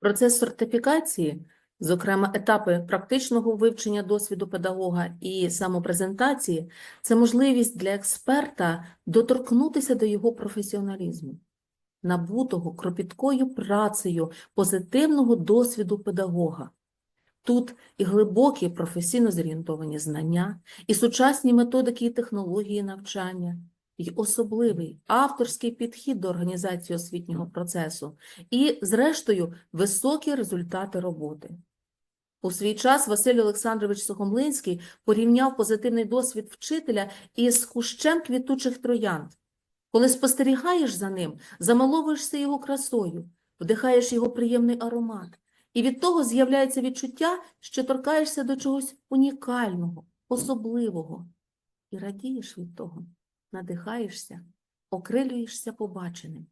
Процес сертифікації, зокрема етапи практичного вивчення досвіду педагога і самопрезентації, це можливість для експерта доторкнутися до його професіоналізму, набутого кропіткою працею позитивного досвіду педагога. Тут і глибокі професійно зорієнтовані знання, і сучасні методики і технології навчання, і особливий авторський підхід до організації освітнього процесу, і, зрештою, високі результати роботи. У свій час Василь Олександрович Сухомлинський порівняв позитивний досвід вчителя із кущем квітучих троянд. Коли спостерігаєш за ним, замиловуєшся його красою, вдихаєш його приємний аромат, і від того з'являється відчуття, що торкаєшся до чогось унікального, особливого, і радієш від того, надихаєшся, окрилюєшся побаченим.